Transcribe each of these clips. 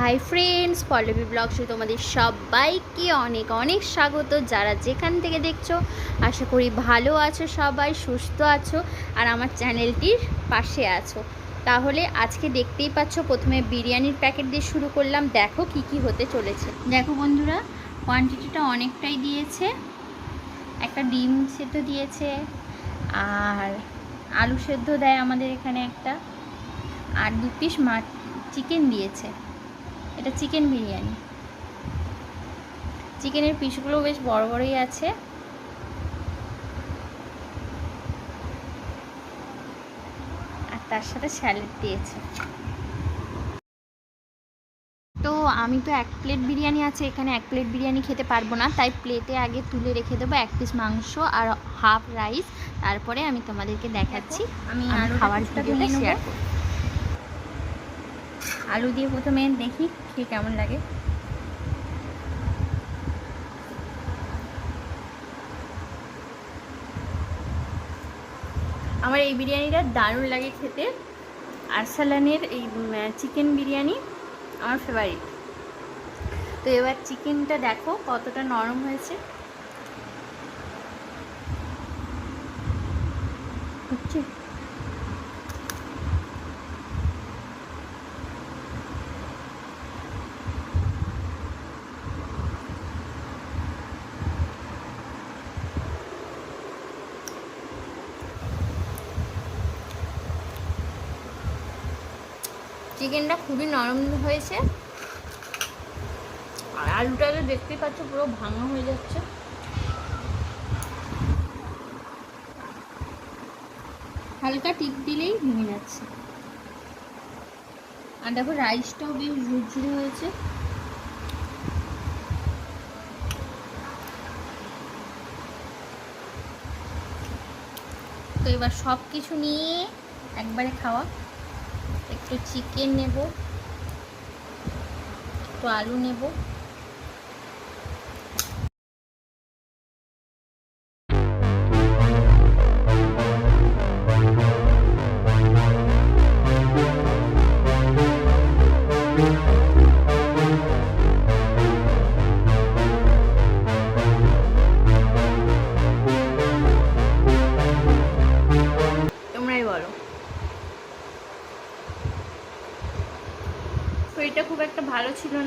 Hi friends, Pallavi ব্লগসে তোমাদের সবাইকে অনেক অনেক স্বাগত। যারা যেখান থেকে দেখছ, আশা করি ভালো আছো সবাই, সুস্থ আছো, আর আমার চ্যানেলটির পাশে আছো। তাহলে আজকে দেখতেই পাচ্ছ, প্রথমে বিরিয়ানির প্যাকেট দিয়ে শুরু করলাম। দেখো কি কি হতে চলেছে। দেখো বন্ধুরা কোয়ান্টিটিটা অনেকটাই দিয়েছে। একটা ডিম সেদ্ধ দিয়েছে, আর আলু সেদ্ধ দেয় আমাদের এখানে একটা। আর দু পিস মাছ চিকেন দিয়েছে। এটা চিকেন বিরিয়ানি। চিকেনের পিসগুলো বেশ বড় বড়ই আছে। আর তার সাথে স্যালাড দিয়েছে। তো আমি তো এক প্লেট বিরিয়ানি আছে এখানে এক প্লেট বিরিয়ানি খেতে পারব না। তাই প্লেটে আগে তুলে রেখে দেবো এক পিস মাংস আর হাফ রাইস। তারপরে আমি তোমাদেরকে দেখাচ্ছি। আমি খাবার। শেয়ার করব আলু দিয়ে প্রথমে দেখি খেয়ে কেমন লাগে। আমার এই বিরিয়ানিটা দারুণ লাগে খেতে। আরসালানের এই চিকেন বিরিয়ানি আমার ফেভারিট তো এবার চিকেনটা দেখো কতটা নরম হয়েছে। হচ্ছে চিকেনটা খুবই নরম হয়েছে। আর আলুটা তো দেখতেই পাচ্ছ পুরো ভাঙা হয়ে যাচ্ছে। হালকা টিপ দিলেই ভেঙে যাচ্ছে। আর দেখো রাইসটাও বেশ ঝুরঝুরে হয়েছে। তো এবার সব কিছু নিয়ে একবারে খাওয়া। একটু চিকেন নেব একটু আলু নেব।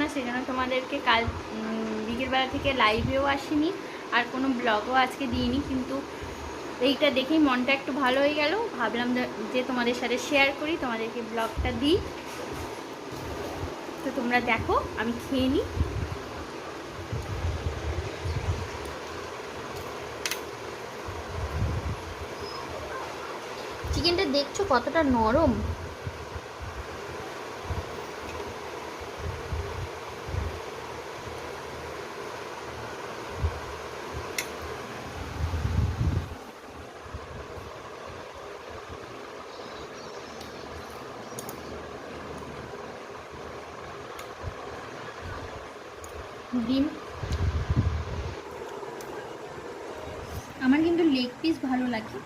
না সেই জন্য তোমাদেরকে কাল বিকেলবেলা থেকে লাইভেও আসিনি, আর কোনো ব্লগও আজকে দিইনি, কিন্তু এইটা দেখেই মনটা একটু ভালো হয়ে গেল। ভাবলাম যে তোমাদের সাথে শেয়ার করি, তোমাদেরকে ব্লগটা দিই। তো তোমরা দেখো, আমি খেয়ে নিই। চিকেনটা দেখছ কতটা নরম? ডিম। আমার কিন্তু লেগ পিস ভালো লাগে।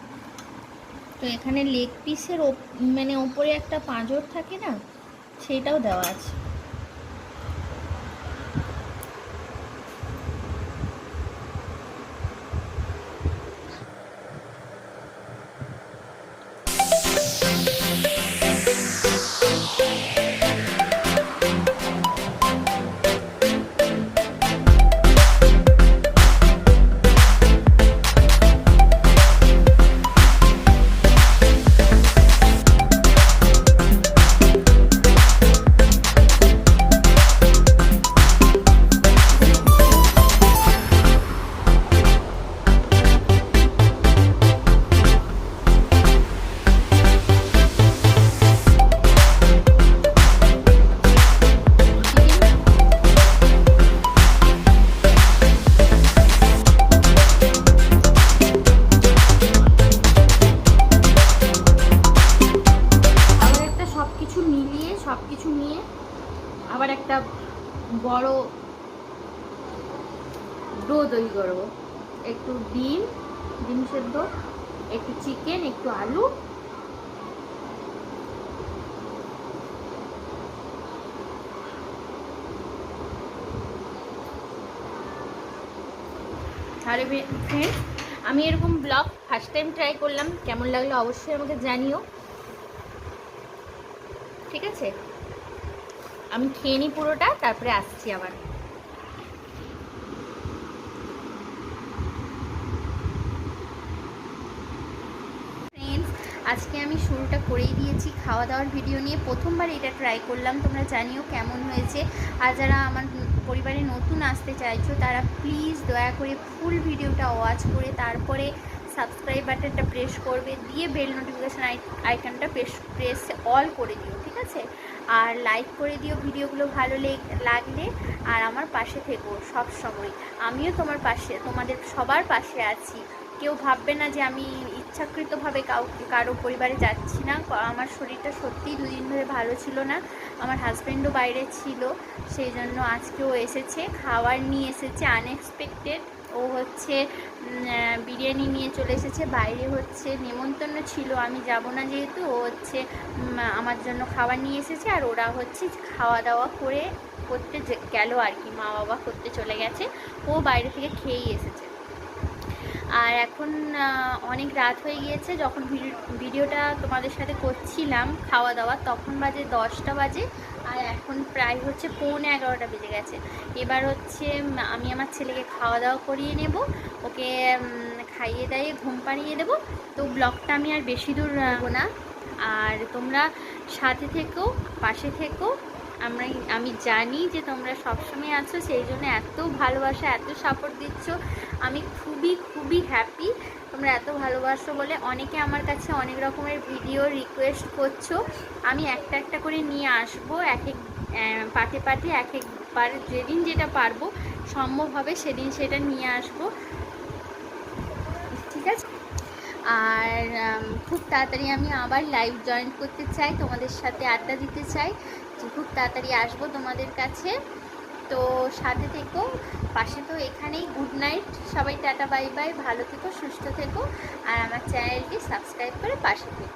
তো এখানে লেগ পিসের মানে ওপরে একটা পাঁজর থাকে না, সেটাও দেওয়া আছে। বড় ডো তৈরি করব। একটু ডিম ডিম সেদ্ধ, একটু চিকেন, একটু আলু। আর ফ্রেন্ডস হ্যাঁ, আমি এরকম ব্লগ ফার্স্ট টাইম ট্রাই করলাম। কেমন লাগল অবশ্যই আমাকে জানিও। ঠিক আছে? আমি খেয়ে নিই পুরোটা, তারপরে আসছি আবার। আজকে আমি শুরুটা করেই দিয়েছি খাওয়া দাওয়ার ভিডিও নিয়ে। প্রথমবার এটা ট্রাই করলাম, তোমরা জানিও কেমন হয়েছে। আর যারা আমার পরিবারে নতুন আসতে চাইছো, তারা প্লিজ দয়া করে ফুল ভিডিওটা ওয়াচ করে, তারপরে সাবস্ক্রাইব বাটনটা প্রেস করবে, দিয়ে বেল নোটিফিকেশান আইকনটা প্রেস প্রেস অল করে দিও, ঠিক আছে? আর লাইক করে দিও ভিডিওগুলো ভালো লেগ- লাগলে। আর আমার পাশে থেকো সব সময়। আমিও তোমার পাশে, তোমাদের সবার পাশে আছি। কেউ ভাববে না যে আমি ইচ্ছাকৃতভাবে কাউ কারও পরিবারে যাচ্ছি না। আমার শরীরটা সত্যিই দুদিন ধরে ভালো ছিল না। আমার হাজব্যান্ডও বাইরে ছিল। সেই জন্য আজকেও এসেছে খাবার নিয়ে এসেছে আনএক্সপেক্টেড ও হচ্ছে বিরিয়ানি নিয়ে চলে এসেছে। বাইরে হচ্ছে নেমন্তন্ন ছিল, আমি যাব না যেহেতু, ও হচ্ছে আমার জন্য খাবার নিয়ে এসেছে আর ওরা হচ্ছে খাওয়া দাওয়া করে করতে গেল আর কি, মা বাবা করতে চলে গেছে। ও বাইরে থেকে খেয়েই এসেছে। আর এখন অনেক রাত হয়ে গিয়েছে। যখন ভিডিও- ভিডিওটা তোমাদের সাথে করছিলাম খাওয়া দাওয়া, তখন বাজে দশটা বাজে আর এখন প্রায় হচ্ছে পৌনে এগারোটা বেজে গেছে। এবার হচ্ছে আমি আমার ছেলেকে খাওয়া দাওয়া করিয়ে নেব, ওকে খাইয়ে দাইয়ে ঘুম পাড়িয়ে দেবো। তো ব্লগটা আমি আর বেশি দূর না। আর তোমরা সাথে থেকেও পাশে থেকো। আমরা আমি জানি যে তোমরা সবসময় আছো, সেই জন্য এত ভালোবাসা, এত সাপোর্ট দিচ্ছ। আমি খুবই খুবই হ্যাপি তোমরা এত ভালোবাসো বলে অনেকে আমার কাছে অনেক রকমের ভিডিও রিকোয়েস্ট করছ। আমি একটা একটা করে নিয়ে আসব, এক এক পাটে পাটে, এক একবার, যেদিন যেটা পারব, সম্ভব হবে সেদিন সেটা নিয়ে আসব। আর খুব তাড়াতাড়ি আমি আবার লাইভ জয়েন করতে চাই, তোমাদের সাথে আড্ডা দিতে চাই। যে খুব তাড়াতাড়ি আসব তোমাদের কাছে। তো সাথে থেকো, পাশে তো এখানেই গুড নাইট সবাই টাটা বাই বাই ভালো থেকো, সুস্থ থেকো। আর আমার চ্যানেলটি সাবস্ক্রাইব করে পাশে থেকো।